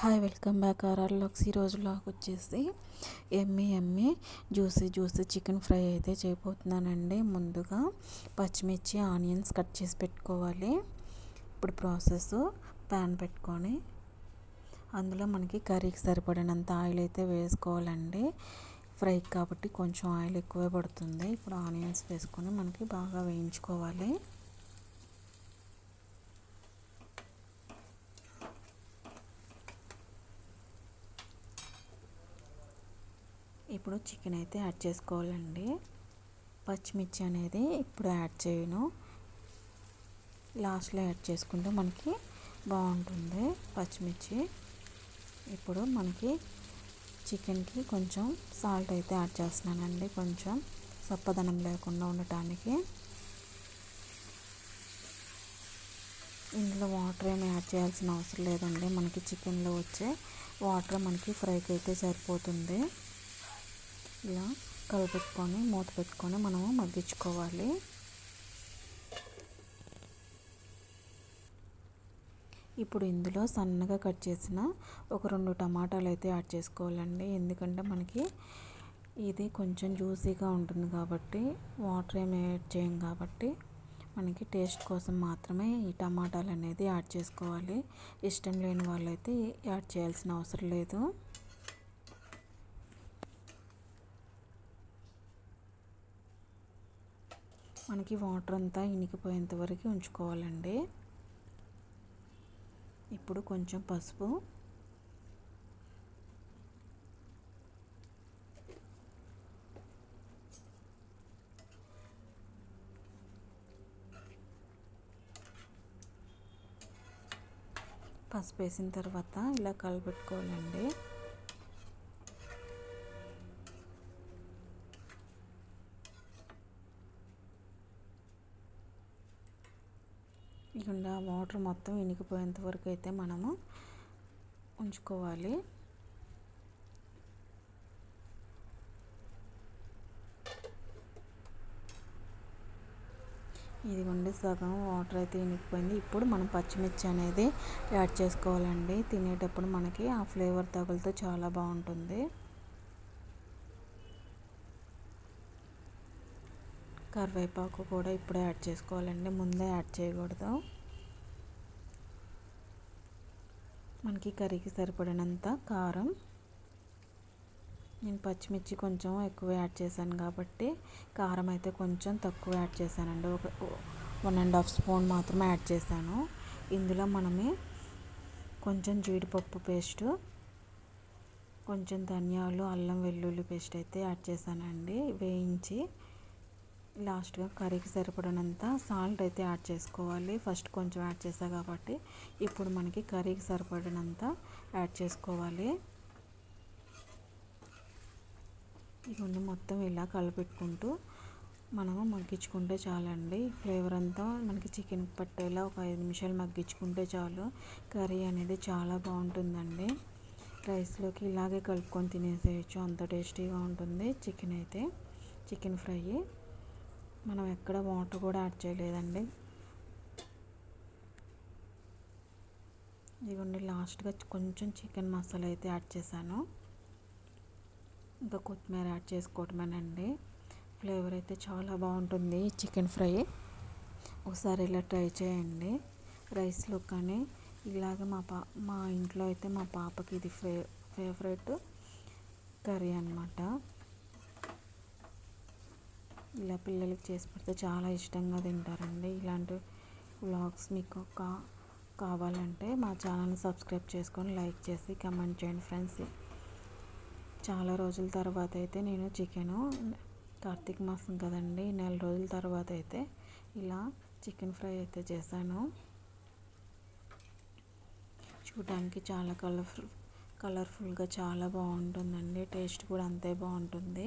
Hi welcome back RR లాక్స్. ఈరోజు లాక్ వచ్చేసి yummy yummy juicy juicy chicken fry అయితే చేయబోతున్నానండి. ముందుగా పచ్చిమిర్చి ఆనియన్స్ కట్ చేసి పెట్టుకోవాలి. ఇప్పుడు ప్రాసెస్ ప్యాన్ పెట్టుకొని అందులో మనకి కర్రీకి సరిపడినంత ఆయిల్ అయితే వేసుకోవాలండి. ఫ్రై కాబట్టి కొంచెం ఆయిల్ ఎక్కువే పడుతుంది. ఇప్పుడు ఆనియన్స్ వేసుకొని మనకి బాగా వేయించుకోవాలి. ఇప్పుడు చికెన్ అయితే యాడ్ చేసుకోవాలండి. పచ్చిమిర్చి అనేది ఇప్పుడు యాడ్ చేయను. లాస్ట్లో యాడ్ చేసుకుంటే మనకి బాగుంటుంది పచ్చిమిర్చి. ఇప్పుడు మనకి చికెన్కి కొంచెం సాల్ట్ అయితే యాడ్ చేస్తున్నానండి. కొంచెం సప్పదనం లేకుండా ఉండటానికి. ఇందులో వాటర్ ఏమి యాడ్ చేయాల్సిన అవసరం లేదండి. మనకి చికెన్లో వచ్చే వాటర్ మనకి ఫ్రైకి అయితే సరిపోతుంది. ఇలా కలపెట్టుకొని మూత పెట్టుకొని మనము మగ్గించుకోవాలి. ఇప్పుడు ఇందులో సన్నగా కట్ చేసిన ఒక రెండు టమాటాలు అయితే యాడ్ చేసుకోవాలండి. ఎందుకంటే మనకి ఇది కొంచెం జ్యూసీగా ఉంటుంది కాబట్టి వాటర్ ఏమి యాడ్ చేయం కాబట్టి మనకి టేస్ట్ కోసం మాత్రమే ఈ టమాటాలు అనేది యాడ్ చేసుకోవాలి. ఇష్టం లేని వాళ్ళైతే యాడ్ చేయాల్సిన అవసరం లేదు. మనకి వాటర్ అంతా ఇనికిపోయేంత వరకు ఉంచుకోవాలండి. ఇప్పుడు కొంచెం పసుపు. పసుపు వేసిన తర్వాత ఇలా కలపెట్టుకోవాలండి. ఇకుండా వాటర్ మొత్తం ఇనికిపోయేంత వరకు అయితే మనము ఉంచుకోవాలి. ఇదిగోండి సగం వాటర్ అయితే ఇనికిపోయింది ఇప్పుడు మనం పచ్చిమిర్చి అనేది యాడ్ చేసుకోవాలండి. తినేటప్పుడు మనకి ఆ ఫ్లేవర్ తగులుతో చాలా బాగుంటుంది. కరివేపాకు కూడా ఇప్పుడే యాడ్ చేసుకోవాలండి. ముందే యాడ్ చేయకూడదు. మనకి కర్రీకి సరిపడినంత కారం. నేను పచ్చిమిర్చి కొంచెం ఎక్కువ యాడ్ చేశాను కాబట్టి కారం అయితే కొంచెం తక్కువ యాడ్ చేశానండి. ఒక వన్ అండ్ హాఫ్ స్పూన్ మాత్రమే యాడ్ చేశాను. ఇందులో మనమే కొంచెం జీడిపప్పు పేస్టు కొంచెం ధనియాలు అల్లం వెల్లుల్లి పేస్ట్ అయితే యాడ్ చేశానండి. వేయించి లాస్ట్గా కర్రీకి సరిపడినంత సాల్ట్ అయితే యాడ్ చేసుకోవాలి. ఫస్ట్ కొంచెం యాడ్ చేసా కాబట్టి ఇప్పుడు మనకి కర్రీకి సరిపడినంత యాడ్ చేసుకోవాలి. ఇవన్నీ మొత్తం ఇలా కలిపెట్టుకుంటూ మనము మగ్గించుకుంటే చాలండి. ఫ్లేవర్ అంతా మనకి చికెన్ పట్టేలా ఒక ఐదు నిమిషాలు మగ్గించుకుంటే చాలు. కర్రీ అనేది చాలా బాగుంటుందండి. రైస్లోకి ఇలాగే కలుపుకొని తినేసేయచ్చు. అంత టేస్టీగా ఉంటుంది చికెన్ అయితే. Chicken fry. మనం ఎక్కడ వాటర్ కూడా యాడ్ చేయలేదండి. ఇదిగోండి లాస్ట్గా కొంచెం చికెన్ మసాలా అయితే యాడ్ చేశాను. ఇంకా కొత్తిమీర యాడ్ చేసుకోవటమేనండి. ఫ్లేవర్ అయితే చాలా బాగుంటుంది చికెన్ ఫ్రై. ఒకసారి ఇలా ట్రై చేయండి. రైస్లో కానీ ఇలాగ మా పా మా ఇంట్లో అయితే మా పాపకి ఇది ఫే ఫేవరెట్ కర్రీ అనమాట పిల్లలకి చేసి పెడితే చాలా ఇష్టంగా తింటారండి. ఇలాంటి వ్లాగ్స్ మీకు కా కావాలంటే మా ఛానల్ని సబ్స్క్రైబ్ చేసుకొని లైక్ చేసి కమెంట్ చేయండి ఫ్రెండ్స్. చాలా రోజుల తర్వాత అయితే నేను చికెను కార్తీక మాసం కదండి నెల రోజుల తర్వాత అయితే ఇలా చికెన్ ఫ్రై అయితే చేశాను. చూడడానికి చాలా కలర్ఫుల్ కలర్ఫుల్గా చాలా బాగుంటుందండి. టేస్ట్ కూడా అంతే బాగుంటుంది.